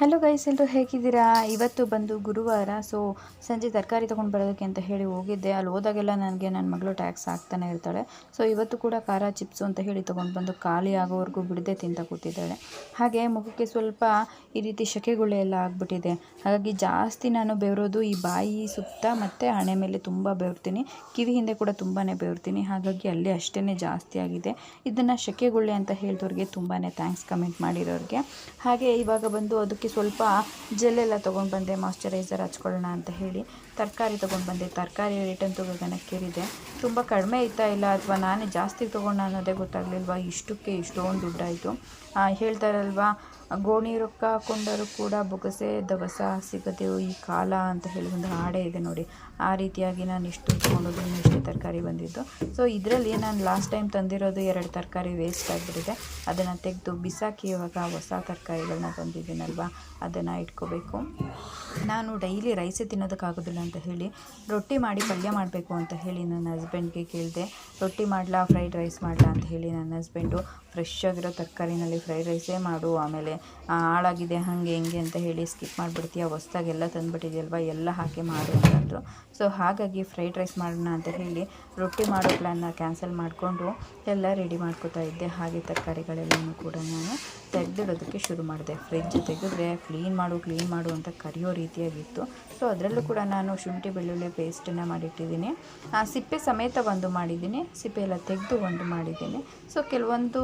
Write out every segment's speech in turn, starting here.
Hello guys ಎಲ್ಲರೂ ಹೇಗಿದ್ದೀರಾ? ಇವತ್ತು ಬಂದು ಗುರುವಾರ ಸೊ ಸಂಜೆ ತರಕಾರಿ ತೊಗೊಂಡು ಬರೋದಕ್ಕೆ ಅಂತ ಹೇಳಿ ಹೋಗಿದ್ದೆ. ಅಲ್ಲಿ ಹೋದಾಗೆಲ್ಲ ನನಗೆ ನನ್ನ ಮಗಳು ಟ್ಯಾಕ್ಸ್ ಹಾಕ್ತಾನೆ ಇರ್ತಾಳೆ. ಸೊ ಇವತ್ತು ಕೂಡ ಖಾರ ಚಿಪ್ಸು ಅಂತ ಹೇಳಿ ತೊಗೊಂಡು ಬಂದು ಖಾಲಿ ಆಗೋವರೆಗೂ ಬಿಡದೆ ತಿಂತ ಕೂತಿದ್ದಾಳೆ. ಹಾಗೆ ಮುಖಕ್ಕೆ ಸ್ವಲ್ಪ ಈ ರೀತಿ ಶಕೆಗುಳ್ಳೆ ಎಲ್ಲ ಆಗಿಬಿಟ್ಟಿದೆ. ಹಾಗಾಗಿ ಜಾಸ್ತಿ ನಾನು ಬೆವರೋದು ಈ ಬಾಯಿ ಸುತ್ತ ಮತ್ತು ಹಣೆ ಮೇಲೆ ತುಂಬ ಬೆವರ್ತೀನಿ. ಕಿವಿ ಹಿಂದೆ ಕೂಡ ತುಂಬಾ ಬೆವರ್ತೀನಿ. ಹಾಗಾಗಿ ಅಲ್ಲಿ ಅಷ್ಟೇ ಜಾಸ್ತಿ ಆಗಿದೆ. ಇದನ್ನು ಶಕೆಗುಳ್ಳೆ ಅಂತ ಹೇಳಿದವ್ರಿಗೆ ತುಂಬಾ ಥ್ಯಾಂಕ್ಸ್ ಕಮೆಂಟ್ ಮಾಡಿರೋರಿಗೆ. ಹಾಗೆ ಇವಾಗ ಬಂದು ಅದಕ್ಕೆ ಸ್ವಲ್ಪ ಜೆಲ್ಲೆಲ್ಲ ತೊಗೊಂಡು ಬಂದೆ ಮಾಯ್ಶ್ಚರೈಸರ್ ಹಚ್ಕೊಳ್ಳೋಣ ಅಂತ ಹೇಳಿ. ತರಕಾರಿ ತೊಗೊಂಡು ಬಂದೆ. ತರಕಾರಿ ರೇಟ್ ಅಂತೂ ಗಗನಕ್ಕೇರಿದೆ ತುಂಬ ಕಡಿಮೆ ಇತ್ತಾ ಇಲ್ಲ? ಅಥವಾ ನಾನೇ ಜಾಸ್ತಿ ತೊಗೊಂಡ ಅನ್ನೋದೇ ಗೊತ್ತಾಗಲಿಲ್ವಾ? ಇಷ್ಟಕ್ಕೆ ಇಷ್ಟೊಂದು ದುಡ್ಡಾಯಿತು. 对吧 ಗೋಣಿ ರೊಕ್ಕ ಹಾಕೊಂಡರೂ ಕೂಡ ಬೊಗಸೆ ದವಸ ಸಿಗದೆವು ಈ ಕಾಲ ಅಂತ ಹೇಳಿ ಒಂದು ಹಾಡೇ ಇದೆ ನೋಡಿ. ಆ ರೀತಿಯಾಗಿ ನಾನು ಇಷ್ಟು ತೊಗೊಂಡೋದು ಇಷ್ಟು ತರಕಾರಿ ಬಂದಿದ್ದು. ಸೊ ಇದರಲ್ಲಿ ನಾನು ಲಾಸ್ಟ್ ಟೈಮ್ ತಂದಿರೋದು ಎರಡು ತರಕಾರಿ ವೇಸ್ಟ್ ಆಗಿಬಿಟ್ಟಿದೆ. ಅದನ್ನು ತೆಗೆದು ಬಿಸಾಕಿ ಇವಾಗ ಹೊಸ ತರಕಾರಿಗಳನ್ನ ತಂದಿದ್ದೀನಲ್ವ? ಅದನ್ನು ಇಟ್ಕೋಬೇಕು. ನಾನು ಡೈಲಿ ರೈಸೇ ತಿನ್ನೋದಕ್ಕಾಗೋದಿಲ್ಲ ಅಂತ ಹೇಳಿ, ರೊಟ್ಟಿ ಮಾಡಿ ಪಲ್ಯ ಮಾಡಬೇಕು ಅಂತ ಹೇಳಿ ನನ್ನ ಹಸ್ಬೆಂಡ್ಗೆ ಕೇಳಿದೆ. ರೊಟ್ಟಿ ಮಾಡಲಾ ಫ್ರೈಡ್ ರೈಸ್ ಮಾಡಲಾ ಅಂತ ಹೇಳಿ ನನ್ನ ಹಸ್ಬೆಂಡು ಫ್ರೆಶ್ ಆಗಿರೋ ತರಕಾರಿನಲ್ಲಿ ಫ್ರೈಡ್ ರೈಸೇ ಮಾಡು, ಆಮೇಲೆ ಹಾಳಾಗಿದೆ, ಹಾಗೆ, ಹೆಂಗೆ ಅಂತ ಹೇಳಿ ಸ್ಕಿಪ್ ಮಾಡಿಬಿಡ್ತೀಯ, ಹೊಸ್ದಾಗೆಲ್ಲ ತಂದುಬಿಟ್ಟಿದೆಯಲ್ವ, ಎಲ್ಲ ಹಾಕಿ ಮಾಡು ಅಂತಂದರು ಸೊ ಹಾಗಾಗಿ ಫ್ರೈಡ್ ರೈಸ್ ಮಾಡೋಣ ಅಂತ ಹೇಳಿ ರೊಟ್ಟಿ ಮಾಡೋ ಪ್ಲ್ಯಾನ್ನ ಕ್ಯಾನ್ಸಲ್ ಮಾಡಿಕೊಂಡು ಎಲ್ಲ ರೆಡಿ ಮಾಡ್ಕೋತಾ ಇದ್ದೆ. ಹಾಗೆ ತರಕಾರಿಗಳೆಲ್ಲನೂ ಕೂಡ ನಾನು ತೆಗೆದಿಡೋದಕ್ಕೆ ಶುರು ಮಾಡಿದೆ. ಫ್ರಿಜ್ ತೆಗೆದ್ರೆ ಕ್ಲೀನ್ ಮಾಡು ಕ್ಲೀನ್ ಮಾಡು ಅಂತ ಕರೆಯೋ ರೀತಿಯಾಗಿತ್ತು. ಸೊ ಅದರಲ್ಲೂ ಕೂಡ ನಾನು ಶುಂಠಿ, ಬೆಳ್ಳುಳ್ಳಿ ಪೇಸ್ಟನ್ನು ಮಾಡಿಟ್ಟಿದ್ದೀನಿ. ಸಿಪ್ಪೆ ಸಮೇತ ಒಂದು ಮಾಡಿದ್ದೀನಿ. ಸಿಪ್ಪೆ ಎಲ್ಲ ತೆಗೆದು ಒಂದು ಮಾಡಿದ್ದೀನಿ. ಸೊ ಕೆಲವೊಂದು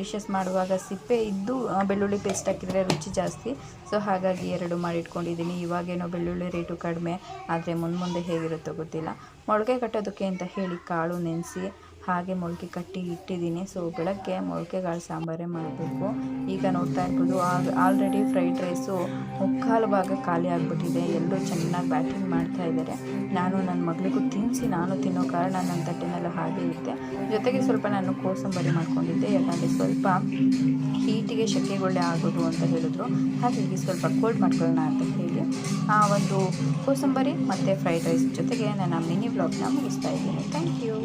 ಡಿಶಸ್ ಮಾಡುವಾಗ ಸಿಪ್ಪೆ ಇದ್ದು ಬೆಳ್ಳುಳ್ಳಿ ಪೇಸ್ಟ್ ಹಾಕಿದರೆ ರುಚಿ ಜಾಸ್ತಿ. ಸೊ ಹಾಗಾಗಿ ಎರಡು ಮಾಡಿಟ್ಕೊಂಡಿದ್ದೀನಿ. ಇವಾಗೇನೋ ಬೆಳ್ಳುಳ್ಳಿ ರೇಟು ಕಡಿಮೆ, ಆದರೆ ಮುಂದೆ ಮುಂದೆ ಹೇಗಿರುತ್ತೋ ಗೊತ್ತಿಲ್ಲ. ಮೊಳಕೆ ಕಟ್ಟೋದಕ್ಕೆ ಅಂತ ಹೇಳಿ ಕಾಳು ನೆನೆಸಿ ಹಾಗೆ ಮೊಳಕೆ ಕಟ್ಟಿ ಇಟ್ಟಿದ್ದೀನಿ. ಸೊ ಬೆಳಗ್ಗೆ ಮೊಳಕೆಗಾಳು ಸಾಂಬಾರೇ ಮಾಡಬೇಕು. ಈಗ ನೋಡ್ತಾ ಇರ್ಬೋದು ಆಗ ಆಲ್ರೆಡಿ ಫ್ರೈಡ್ ರೈಸು ಮುಕ್ಕಾಲು ಭಾಗ ಖಾಲಿ ಆಗಿಬಿಟ್ಟಿದೆ. ಎಲ್ಲರೂ ಚೆನ್ನಾಗಿ ಬ್ಯಾಟಿಂಗ್ ಮಾಡ್ತಾ ಇದ್ದಾರೆ. ನಾನು ನನ್ನ ಮಗಳಿಗೂ ತಿನ್ನಿಸಿ ನಾನು ತಿನ್ನೋ ಕಾರಣ ನನ್ನ ತಟ್ಟೆನೆಲ್ಲ ಹಾಗೆ ಇರುತ್ತೆ. ಜೊತೆಗೆ ಸ್ವಲ್ಪ ನಾನು ಕೋಸಂಬರಿ ಮಾಡ್ಕೊಂಡಿದ್ದೆ. ಯಾಕಂದರೆ ಸ್ವಲ್ಪ ಹೀಟಿಗೆ ಶೆಕೆಗೊಳ್ಳೆ ಆಗೋದು ಅಂತ ಹೇಳಿದ್ರು. ಹಾಗಾಗಿ ಸ್ವಲ್ಪ ಕೋಲ್ಡ್ ಮಾಡ್ಕೊಳ್ಳೋಣ ಅಂತ ಹೇಳಿ ಆ ಒಂದು ಕೋಸಂಬರಿ ಮತ್ತು ಫ್ರೈಡ್ ರೈಸ್ ಜೊತೆಗೆ ನನ್ನ ಮಿನಿ ಬ್ಲಾಗ್ನ ಮುಗಿಸ್ತಾ ಇದ್ದೀನಿ. Thank you